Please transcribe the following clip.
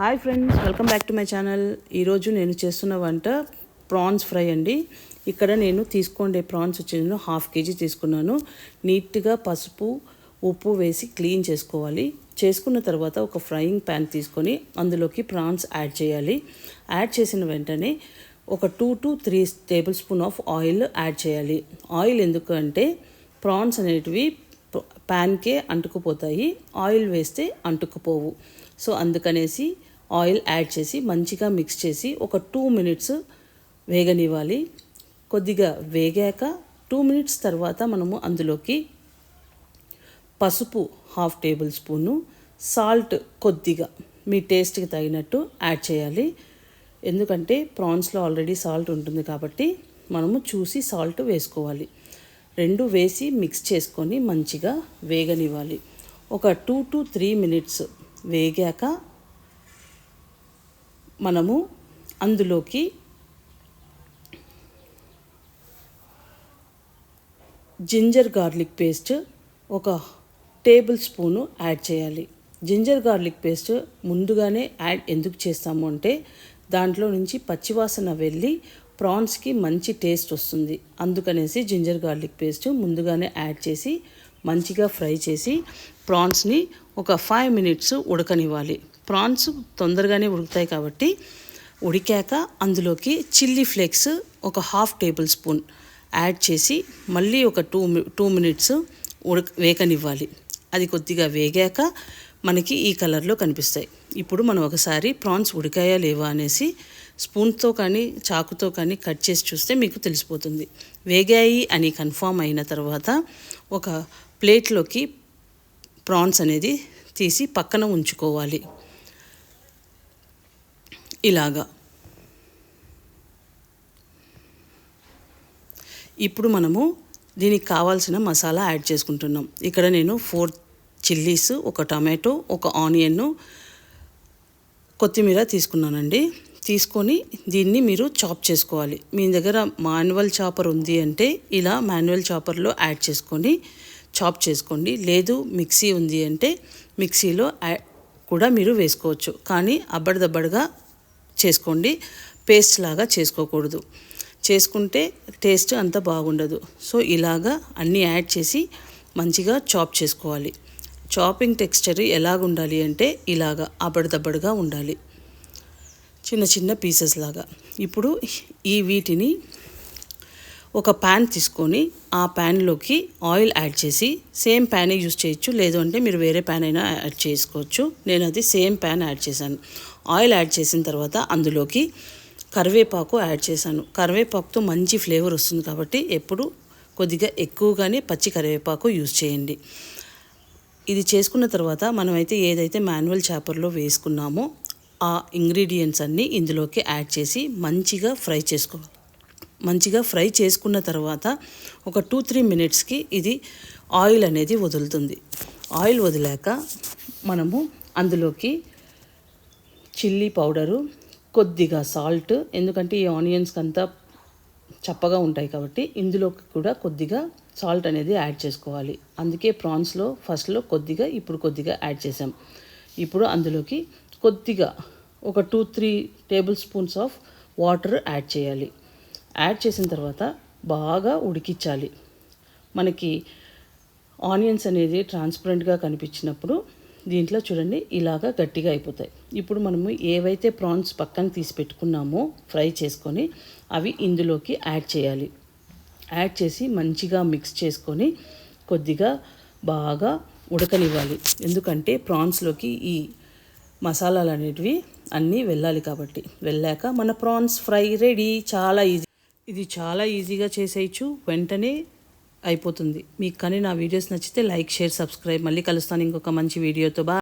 Hi friends welcome back to my channel. ఈరోజు నేను చేస్తున్న వంట ప్రాన్స్ ఫ్రై అండి. ఇక్కడ నేను తీసుకోండి ప్రాన్స్ వచ్చి నేను హాఫ్ కేజీ తీసుకున్నాను. నీట్గా పసుపు ఉప్పు వేసి క్లీన్ చేసుకోవాలి. చేసుకున్న తర్వాత ఒక ఫ్రైయింగ్ ప్యాన్ తీసుకొని అందులోకి ప్రాన్స్ యాడ్ చేయాలి. యాడ్ చేసిన వెంటనే ఒక two to three tablespoon of oil add చేయాలి. ఆయిల్ ఎందుకంటే ప్రాన్స్ అనేటివి ప్యాన్కే అంటుకుపోతాయి. ఆయిల్ వేస్తే అంటుకుపోవు. సో అందుకనేసి ఆయిల్ యాడ్ చేసి మంచిగా మిక్స్ చేసి ఒక టూ మినిట్స్ వేగనివ్వాలి. కొద్దిగా వేగాక టూ మినిట్స్ తర్వాత మనము అందులోకి పసుపు హాఫ్ టేబుల్ స్పూను సాల్ట్ కొద్దిగా మీ టేస్ట్కి తగినట్టు యాడ్ చేయాలి. ఎందుకంటే ప్రాన్స్లో ఆల్రెడీ సాల్ట్ ఉంటుంది కాబట్టి మనము చూసి సాల్ట్ వేసుకోవాలి. రెండు వేసి మిక్స్ చేసుకొని మంచిగా వేగనివ్వాలి. ఒక టూ టు త్రీ మినిట్స్ వేగాక మనము అందులోకి జింజర్ గార్లిక్ పేస్ట్ ఒక టేబుల్ స్పూను యాడ్ చేయాలి. జింజర్ గార్లిక్ పేస్ట్ ముందుగానే యాడ్ ఎందుకు చేస్తాము అంటే దాంట్లో నుంచి పచ్చివాసన వెళ్ళి ప్రాన్స్కి మంచి టేస్ట్ వస్తుంది. అందుకనేసి జింజర్ గార్లిక్ పేస్ట్ ముందుగానే యాడ్ చేసి మంచిగా ఫ్రై చేసి ప్రాన్స్ని ఒక ఫైవ్ మినిట్స్ ఉడకనివ్వాలి. ప్రాన్స్ తొందరగానే ఉడుకుతాయి కాబట్టి ఉడికాక అందులోకి చిల్లీ ఫ్లేక్స్ ఒక హాఫ్ టేబుల్ స్పూన్ యాడ్ చేసి మళ్ళీ ఒక టూ టూ మినిట్స్ ఉడక వేకనివ్వాలి అది కొద్దిగా వేగాక మనకి ఈ కలర్లో కనిపిస్తాయి. ఇప్పుడు మనం ఒకసారి ప్రాన్స్ ఉడికాయా లేవా అనేసి స్పూన్తో కానీ చాకుతో కానీ కట్ చేసి చూస్తే మీకు తెలిసిపోతుంది. వేగాయి అని కన్ఫామ్ అయిన తర్వాత ఒక ప్లేట్లోకి ప్రాన్స్ అనేది తీసి పక్కన ఉంచుకోవాలి. ఇలాగా. ఇప్పుడు మనము దీనికి కావాల్సిన మసాలా యాడ్ చేసుకుంటున్నాం. ఇక్కడ నేను ఫోర్ చిల్లీస్ ఒక టమాటో ఒక ఆనియన్ కొత్తిమీర తీసుకున్నానండి. తీసుకొని దీన్ని మీరు చాప్ చేసుకోవాలి. మీ దగ్గర మాన్యువల్ చాపర్ ఉంది అంటే ఇలా మాన్యువల్ చాపర్లో యాడ్ చేసుకొని చాప్ చేసుకోండి. లేదు మిక్సీ ఉంది అంటే మిక్సీలో కూడా మీరు వేసుకోవచ్చు. కానీ అబ్బడిదబ్బడిగా చేసుకోండి. పేస్ట్ లాగా చేసుకోకూడదు. చేసుకుంటే టేస్ట్ అంత బాగుండదు. సో ఇలాగా అన్నీ యాడ్ చేసి మంచిగా చాప్ చేసుకోవాలి. చాపింగ్ టెక్స్చర్ ఎలాగ ఉండాలి అంటే ఇలాగా అబడదబ్బడుగా ఉండాలి. చిన్న చిన్న పీసెస్ లాగా. ఇప్పుడు ఈ వీటిని ఒక ప్యాన్ తీసుకొని ఆ ప్యాన్లోకి ఆయిల్ యాడ్ చేసి సేమ్ ప్యానే యూస్ చేయొచ్చు. లేదు అంటే మీరు వేరే ప్యాన్ అయినా యాడ్ చేసుకోవచ్చు. నేను అది సేమ్ ప్యాన్ యాడ్ చేశాను. ఆయిల్ యాడ్ చేసిన తర్వాత అందులోకి కరివేపాకు యాడ్ చేశాను. కరివేపాకుతో మంచి ఫ్లేవర్ వస్తుంది కాబట్టి ఎప్పుడు కొద్దిగా ఎక్కువగానే పచ్చి కరివేపాకు యూస్ చేయండి. ఇది చేసుకున్న తర్వాత మనమైతే ఏదైతే మాన్యువల్ చాపర్లో వేసుకున్నామో ఆ ఇంగ్రీడియంట్స్ అన్నీ ఇందులోకి యాడ్ చేసి మంచిగా ఫ్రై చేసుకోవాలి మంచిగా ఫ్రై చేసుకున్న తర్వాత ఒక టూ త్రీ మినిట్స్కి ఇది ఆయిల్ అనేది వదులుతుంది. ఆయిల్ వదిలాక మనము అందులోకి చిల్లీ పౌడరు కొద్దిగా సాల్ట్ ఎందుకంటే ఈ ఆనియన్స్కి అంతా చప్పగా ఉంటాయి కాబట్టి ఇందులోకి కూడా కొద్దిగా సాల్ట్ అనేది యాడ్ చేసుకోవాలి. అందుకే ప్రాన్స్లో ఫస్ట్లో కొద్దిగా ఇప్పుడు కొద్దిగా యాడ్ చేసాం ఇప్పుడు అందులోకి కొద్దిగా ఒక two three tablespoons of water add చేయాలి. యాడ్ చేసిన తర్వాత బాగా ఉడికించాలి. మనకి ఆనియన్స్ అనేది ట్రాన్స్పరెంట్గా కనిపించినప్పుడు దీంట్లో చూడండి ఇలాగా గట్టిగా అయిపోతాయి. ఇప్పుడు మనము ఏవైతే ప్రాన్స్ పక్కన తీసి పెట్టుకున్నామో ఫ్రై చేసుకొని అవి ఇందులోకి యాడ్ చేయాలి. యాడ్ చేసి మంచిగా మిక్స్ చేసుకొని కొద్దిగా బాగా ఉడకనివ్వాలి. ఎందుకంటే ప్రాన్స్లోకి ఈ మసాలాలు అనేటివి అన్నీ వెళ్ళాలి కాబట్టి. వెళ్ళాక మన ప్రాన్స్ ఫ్రై రెడీ చాలా ఈజీ. ఇది చాలా ఈజీగా చేసేయచ్చు. వెంటనే అయిపోతుంది. మీకు కానీ నా వీడియోస్ నచ్చితే లైక్ షేర్ సబ్స్క్రైబ్. మళ్ళీ కలుస్తాను ఇంకొక మంచి వీడియోతో. బా